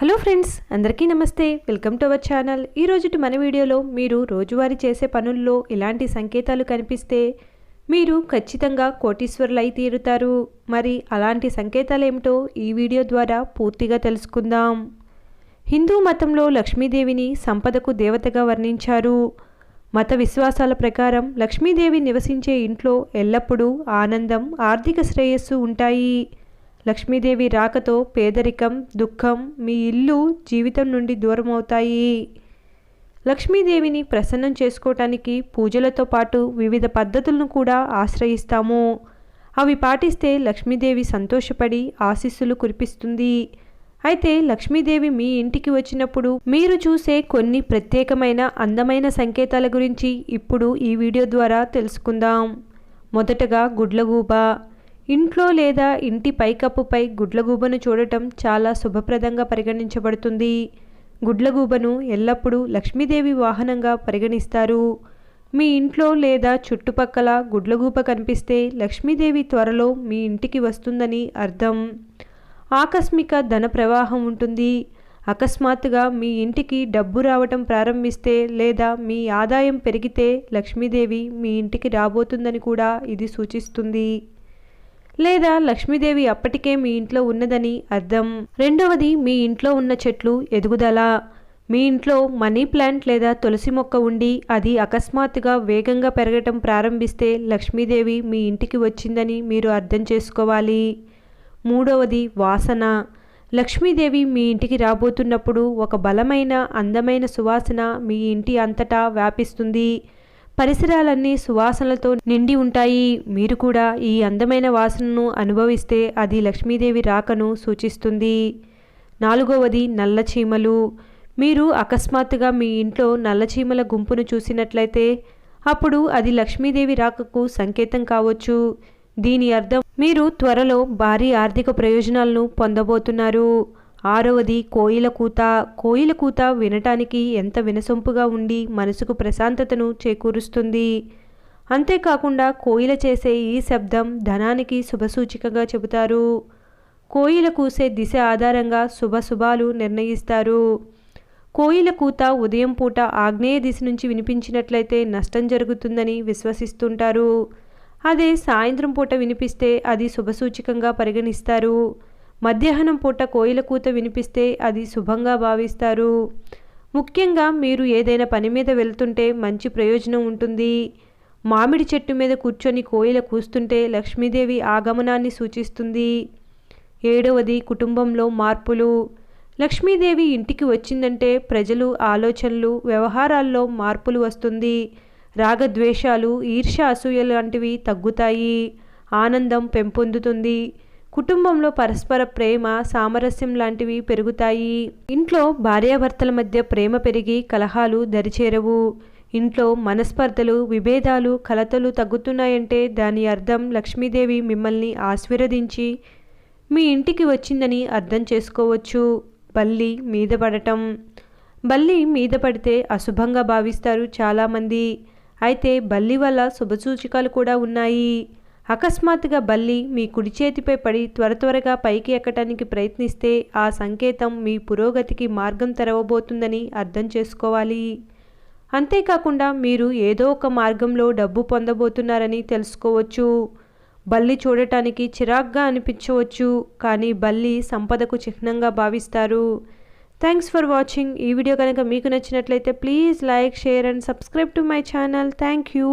Hello friends అందరికీ నమస్తే. Welcome to our channel. ఈరోజు మన వీడియోలో మీరు రోజువారీ చేసే పనుల్లో ఇలాంటి సంకేతాలు కనిపిస్తే మీరు ఖచ్చితంగా కోటీశ్వరులు అయి తీరుతారు. మరి అలాంటి సంకేతాలు ఏమిటో ఈ వీడియో ద్వారా పూర్తిగా తెలుసుకుందాం. హిందూ మతంలో లక్ష్మీదేవిని సంపదకు దేవతగా వర్ణించారు. మత విశ్వాసాల ప్రకారం లక్ష్మీదేవి నివసించే ఇంట్లో ఎల్లప్పుడూ ఆనందం ఆర్థిక శ్రేయస్సు ఉంటాయి. లక్ష్మీదేవి రాకతో పేదరికం దుఃఖం మీ ఇల్లు జీవితం నుండి దూరమవుతాయి. లక్ష్మీదేవిని ప్రసన్నం చేసుకోవటానికి పూజలతో పాటు వివిధ పద్ధతులను కూడా ఆశ్రయిస్తాము. అవి పాటిస్తే లక్ష్మీదేవి సంతోషపడి ఆశీస్సులు కురిపిస్తుంది. అయితే లక్ష్మీదేవి మీ ఇంటికి వచ్చినప్పుడు మీరు చూసే కొన్ని ప్రత్యేకమైన అందమైన సంకేతాల గురించి ఇప్పుడు ఈ వీడియో ద్వారా తెలుసుకుందాం. మొదటగా గుడ్లగూబ. ఇంట్లో లేదా ఇంటి పైకప్పుపై గుడ్లగూబను చూడటం చాలా శుభప్రదంగా పరిగణించబడుతుంది. గుడ్లగూబను ఎల్లప్పుడూ లక్ష్మీదేవి వాహనంగా పరిగణిస్తారు. మీ ఇంట్లో లేదా చుట్టుపక్కల గుడ్లగూబ కనిపిస్తే లక్ష్మీదేవి త్వరలో మీ ఇంటికి వస్తుందని అర్థం. ఆకస్మిక ధన ప్రవాహం ఉంటుంది. అకస్మాత్తుగా మీ ఇంటికి డబ్బు రావటం ప్రారంభిస్తే లేదా మీ ఆదాయం పెరిగితే లక్ష్మీదేవి మీ ఇంటికి రాబోతుందని కూడా ఇది సూచిస్తుంది. లేదా లక్ష్మీదేవి అప్పటికే మీ ఇంట్లో ఉన్నదని అర్థం. రెండవది మీ ఇంట్లో ఉన్న చెట్లు ఎదుగుదల. మీ ఇంట్లో మనీ ప్లాంట్ లేదా తులసి మొక్క ఉండి అది అకస్మాత్తుగా వేగంగా పెరగటం ప్రారంభిస్తే లక్ష్మీదేవి మీ ఇంటికి వచ్చిందని మీరు అర్థం చేసుకోవాలి. మూడవది వాసన. లక్ష్మీదేవి మీ ఇంటికి రాబోతున్నప్పుడు ఒక బలమైన అందమైన సువాసన మీ ఇంటి అంతటా వ్యాపిస్తుంది. పరిసరాలన్నీ సువాసనలతో నిండి ఉంటాయి. మీరు కూడా ఈ అందమైన వాసనను అనుభవిస్తే అది లక్ష్మీదేవి రాకను సూచిస్తుంది. నాలుగవది నల్ల చీమలు. మీరు అకస్మాత్తుగా మీ ఇంట్లో నల్లచీమల గుంపును చూసినట్లయితే అప్పుడు అది లక్ష్మీదేవి రాకకు సంకేతం కావచ్చు. దీని అర్థం మీరు త్వరలో భారీ ఆర్థిక ప్రయోజనాలను పొందబోతున్నారు. ఆరవది కోయిల కూత. కోయిల కూత వినటానికి ఎంత వినసొంపుగా ఉండి మనసుకు ప్రశాంతతను చేకూరుస్తుంది. అంతేకాకుండా కోయిల చేసే ఈ శబ్దం ధనానికి శుభసూచికగా చెబుతారు. కోయిల కూసే దిశ ఆధారంగా శుభశుభాలు నిర్ణయిస్తారు. కోయిల కూత ఉదయం పూట ఆగ్నేయ దిశ నుంచి వినిపించినట్లయితే నష్టం జరుగుతుందని విశ్వసిస్తుంటారు. అదే సాయంత్రం పూట వినిపిస్తే అది శుభసూచికంగా పరిగణిస్తారు. మధ్యాహ్నం పూట కోయిల కూత వినిపిస్తే అది శుభంగా భావిస్తారు. ముఖ్యంగా మీరు ఏదైనా పని మీద వెళ్తుంటే మంచి ప్రయోజనం ఉంటుంది. మామిడి చెట్టు మీద కూర్చొని కోయిల కూస్తుంటే లక్ష్మీదేవి ఆగమనాన్ని సూచిస్తుంది. ఏడవది కుటుంబంలో మార్పులు. లక్ష్మీదేవి ఇంటికి వచ్చిందంటే ప్రజలు ఆలోచనలు వ్యవహారాల్లో మార్పులు వస్తుంది. రాగద్వేషాలు ఈర్ష అసూయ లాంటివి తగ్గుతాయి. ఆనందం పెంపొందుతుంది. కుటుంబంలో పరస్పర ప్రేమ సామరస్యం లాంటివి పెరుగుతాయి. ఇంట్లో భార్యాభర్తల మధ్య ప్రేమ పెరిగి కలహాలు దరిచేరవు. ఇంట్లో మనస్పర్ధలు విభేదాలు కలతలు తగ్గుతున్నాయంటే దాని అర్థం లక్ష్మీదేవి మిమ్మల్ని ఆశీర్వదించి మీ ఇంటికి వచ్చిందని అర్థం చేసుకోవచ్చు. బల్లి మీద పడటం. బల్లి మీద పడితే అశుభంగా భావిస్తారు చాలామంది. అయితే బల్లి వల్ల శుభసూచికలు కూడా ఉన్నాయి. అకస్మాత్తుగా బల్లి మీ కుడి చేతిపై పడి త్వర త్వరగా పైకి ఎక్కటానికి ప్రయత్నిస్తే ఆ సంకేతం మీ పురోగతికి మార్గం తెరవబోతుందని అర్థం చేసుకోవాలి. అంతేకాకుండా మీరు ఏదో ఒక మార్గంలో డబ్బు పొందబోతున్నారని తెలుసుకోవచ్చు. బల్లి చూడటానికి చిరాగ్గా అనిపించవచ్చు కానీ బల్లి సంపదకు చిహ్నంగా భావిస్తారు. థ్యాంక్స్ ఫర్ వాచింగ్ ఈ వీడియో కనుక మీకు నచ్చినట్లయితే please like share and subscribe to my channel. Thank you